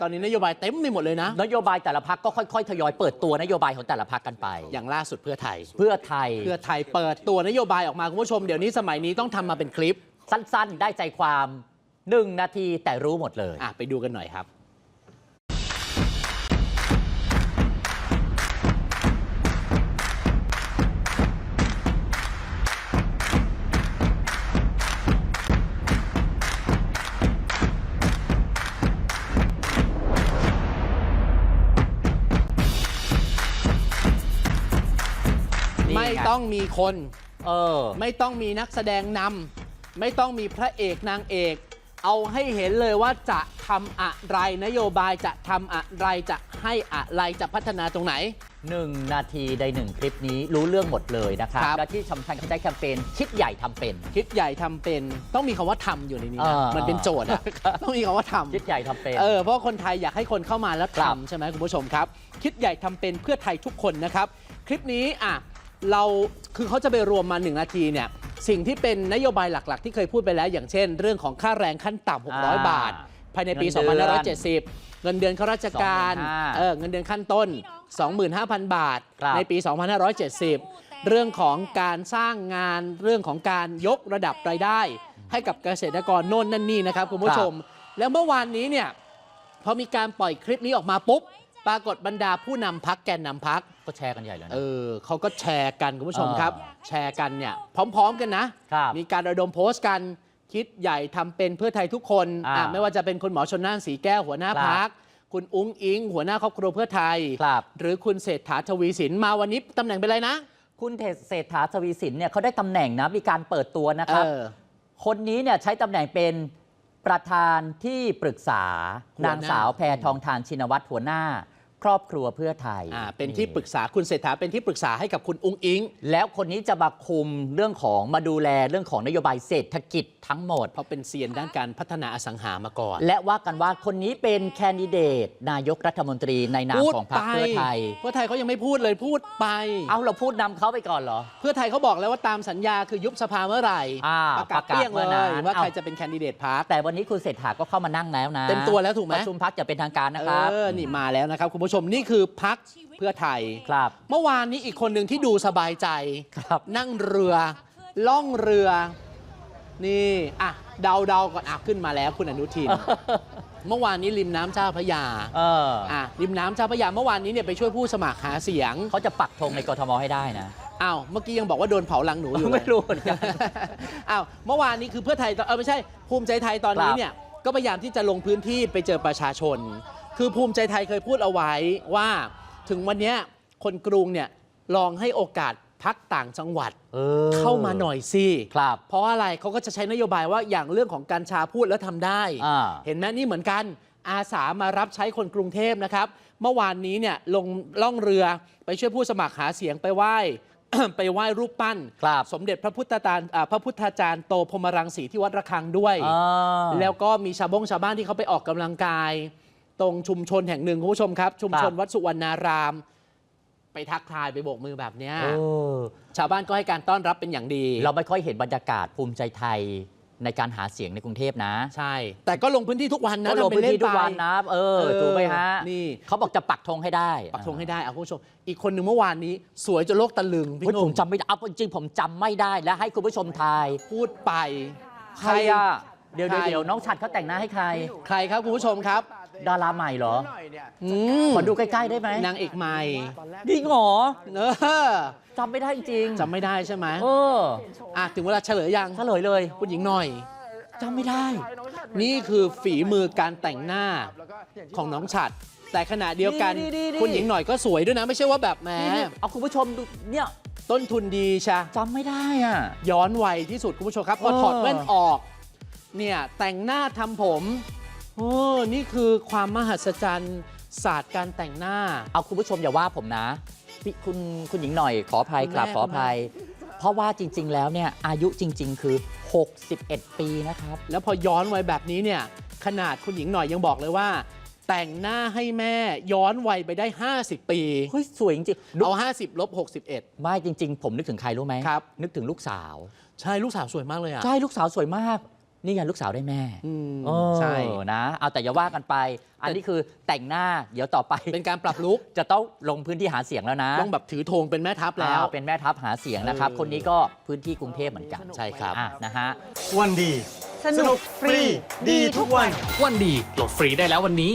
ตอนนี้นโยบายเต็มไปหมดเลยนะ นโยบายแต่ละพักก็ค่อยๆ ทยอยเปิดตัวนโยบายของแต่ละพักกันไป อย่างล่าสุดเพื่อไทย เพื่อไทย เพื่อไทยเปิดตัวนโยบายออกมาคุณผู้ชมเดี๋ยวนี้สมัยนี้ต้องทำมาเป็นคลิปสั้นๆ ได้ใจความหนึ่งนาทีแต่รู้หมดเลย อะไปดูกันหน่อยครับ ต้องมีคน เออ ไม่ต้องมีนักแสดงนำไม่ต้องมีพระเอกนางเอก เอาให้เห็นเลยว่าจะทำอะไรนโยบายจะทำอะไรจะให้อะไรจะพัฒนาตรงไหนหนึ่งนาทีในหนึ่งคลิปนี้รู้เรื่องหมดเลยนะครับ ครับ และที่สำคัญเขาใช้แคมเปญคิดใหญ่ทำเป็น คิดใหญ่ทำเป็นต้องมีคำว่าทำอยู่ในนี้เอนะอมันเป็นโจทย์อะต้องมีคำว่าทำ คิดใหญ่ทำเป็น เออเพราะคนไทยอยากให้คนเข้ามาแล้วครับ ทำใช่ไหมคุณผู้ชมครับ คิดใหญ่ทำเป็นเพื่อไทยทุกคนนะครับ คลิปนี้อะ เราคือเขาจะไปรวมมา 1 นาทีเนี่ยสิ่งที่เป็นนโยบายหลักๆ ที่เคยพูดไปแล้ว อย่างเช่น เรื่องของค่าแรงขั้นต่ำ600 บาท ภายในปีเงินเดือน2570 เงินเดือนข้าราชการ25,000เออเงินเดือนขั้นต้น 25,000 บาทครับในปี 2570 เรื่องของการสร้างงานเรื่องของการยกระดับรายได้ ให้กับเกษตรกรโน่นนั่นนี่นะครับคุณผู้ชม แล้วเมื่อวานนี้เนี่ยพอมีการปล่อยคลิปนี้ออกมาปุ๊บ ปรากฏบรรดาผู้นำพักแกนนำพัก ก็แชร์กันใหญ่เลยนะ เออเขาก็แชร์กันคุณผู้ชมครับ อ่าแชร์กันเนี่ยพร้อมๆกันนะ ครับมีการระดมโพสต์กันคิดใหญ่ทำเป็นเพื่อไทยทุกคนอ่าอะไม่ว่าจะเป็นคุณหมอชนน่านสีแก้วหัวหน้าครับ พัก คุณอุ้งอิง หัวหน้าครอบครัวเพื่อไทย ครับ หรือคุณเศรษฐาทวีสินมาวันนี้ตำแหน่งเป็นอะไรนะคุณเศรษฐาทวีสินเนี่ยเขาได้ตำแหน่งนะมีการเปิดตัวนะครับ เออ คนนี้เนี่ยใช้ตำแหน่งเป็น ประธานที่ปรึกษาหัวหน้านนางสาวแพทองทานชินวัตรหัวหน้า ครอบครัวเพื่อไทยอ่าเป็นที่ปรึกษาคุณเศรษฐาเป็นที่ปรึกษาให้กับคุณอุ้งอิง แล้วคนนี้จะมาคุมเรื่องของมาดูแลเรื่องของนโยบายเศรษฐกิจทั้งหมด เพราะเป็นเซียนด้านการพัฒนาอสังหามาก่อน และว่ากันว่าคนนี้เป็นแคนดิเดต นายกรัฐมนตรีในนามพูดของพรรคไปเพื่อไทย เพื่อไทยเขายังไม่พูดเลยพูดไป เอาเราพูดนำเขาไปก่อนเหรอ เพื่อไทยเขาบอกแล้วว่าตามสัญญาคือยุบสภาเมื่อไหร่อ่าประกาศประกาศเปรี้ยงเมื่เลอยนั้นว่าเอ้าใครจะเป็นแคนดิเดตพรรคแต่วันนี้คุณเศรษฐาก็เข้ามานั่งแล้วนะเต็มตัวแล้วถูกไหมประชุมพักจะเป็นทางการนะครับเออนี่มาแล้วนะครับคุณผู้ชมนี่คือพักเพื่อไทย ครับ เมื่อวานนี้อีกคนหนึ่งที่ดูสบายใจ ครับ นั่งเรือ ล่องเรือ นี่ อะ เดาเดาๆก่อนอะขึ้นมาแล้วคุณอนุทิน เมื่อวานนี้ริมน้ำเจ้าพระยาเอออะริมน้ำเจ้าพระยาเมื่อวานนี้เนี่ยไปช่วยผู้สมัครหาเสียงเขาจะปักธงในกทมให้ได้นะ อ้าวเมื่อกี้ยังบอกว่าโดนเผาลังหนูอยู่เลย ไม่รู้เหมือนกัน อ้าวเมื่อวานนี้คือเพื่อไทยตอนเออไม่ใช่ภูมิใจไทยตอนนี้ครับเนี่ยก็พยายามที่จะลงพื้นที่ไปเจอประชาชน คือภูมิใจไทยเคยพูดเอาไว้ว่าถึงวันเนี้ยคนกรุงเนี่ยลองให้โอกาสพักต่างจังหวัดเออเข้ามาหน่อยสิครับเพราะอะไรเขาก็จะใช้นโยบายว่าอย่างเรื่องของการชาพูดแล้วทำได้ อ่า เห็นไหมนี่เหมือนกันอาสามารับใช้คนกรุงเทพนะครับ เมื่อวานนี้เนี่ยลงล่องเรือไปช่วยผู้สมัครหาเสียงไปไหว้ ไปไหว้รูปปั้น ครับ สมเด็จพระพุทธตาอ่าพระพุทธาจารย์โตพรหมรังสีที่วัดระฆังด้วย อ่า แล้วก็มีชาวบงชาวบ้านที่เขาไปออกกำลังกาย ตรงชุมชนแห่งหนึ่งคุณผู้ชมครับ ชุมชนครับวัดสุวรรณาราม ไปทักทายไปโบกมือแบบเนี้ยเออชาวบ้านก็ให้การต้อนรับเป็นอย่างดี เราไม่ค่อยเห็นบรรยากาศภูมิใจไทยในการหาเสียงในกรุงเทพนะใช่ แต่ก็ลงพื้นที่ทุกวันนะก็ลงทำเป็พื้นเล่ที่ทุกไปวันนะเออเออถูกไหมฮะนี่ เขาบอกจะปักธงให้ได้ปักธงให้ได้เอาคุณผู้ชม อีกคนหนึ่งเมื่อวานนี้ สวยจนโลกตะลึงพี่เฮ้ยหนุ่ผมมจำไม่ได้เอาจริงๆผมจำไม่ได้และให้คุณผู้ชมทายพูดไป ใครอะเดี๋ยวใครเดี๋ยวน้องชัดเขาแต่งหน้าให้ใคร ใครครับคุณผู้ชมครับ ดาราใหม่เหรอ อืมขอดูใกล้ๆได้ไหมนางเอกใหม่จริงเหรอเออจำไม่ได้จริงจำไม่ได้ใช่ไหมเอออะถึงเวลาเฉลยยังเฉลยเลย คุณหญิงหน่อย จำไม่ได้ นี่คือฝีมือการแต่งหน้าของน้องฉัด แต่ขณะเดียวกันนี่นี่นี่คุณหญิงหน่อยก็สวยด้วยนะ ไม่ใช่ว่าแบบแหมนี่เอาคุณผู้ชมดูเนี่ยต้นทุนดีชะ จำไม่ได้อะ ย้อนวัยที่สุดคุณผู้ชมครับ พอเออ ถอดแว่นออก เนี่ยแต่งหน้าทำผม โอ้นี่คือความมหัศจรรย์ศาสตร์การแต่งหน้า เอาคุณผู้ชมอย่าว่าผมนะพี่คุณคุณหญิงหน่อยขออภัยคุณกลับแม่ขออภัย เพราะว่าจริง ๆ แล้วเนี่ยอายุจริง ๆ คือ 61 ปีนะครับ แล้วพอย้อนวัยแบบนี้เนี่ยขนาดคุณหญิงหน่อยยังบอกเลยว่า แต่งหน้าให้แม่ย้อนวัยไปได้ 50 ปีเฮ้ยสวยจริงๆนึกเอา50ลบ61 ไม่จริง ๆ ผมนึกถึงใครรู้ไหมครับ นึกถึงลูกสาว ใช่ลูกสาวสวยมากเลยอะใช่ลูกสาวสวยมาก นี่ไงลูกสาวได้แม่อืมเออใช่นะเอาแต่อย่าว่ากันไป อันนี้คือแต่งหน้าเดี๋ยวต่อไป เป็นการปรับลุกจะต้องลงพื้นที่หาเสียงแล้วนะ ต้องแบบถือธงเป็นแม่ทัพแล้วอ่าเป็นแม่ทัพหาเสียงนะครับเออคนนี้ก็พื้นที่กรุงเทพเหมือนกันใช่ครับอะนะฮะวันดี สนุกฟรี ดีทุกวัน วันดีโหลดฟรีได้แล้ววันนี้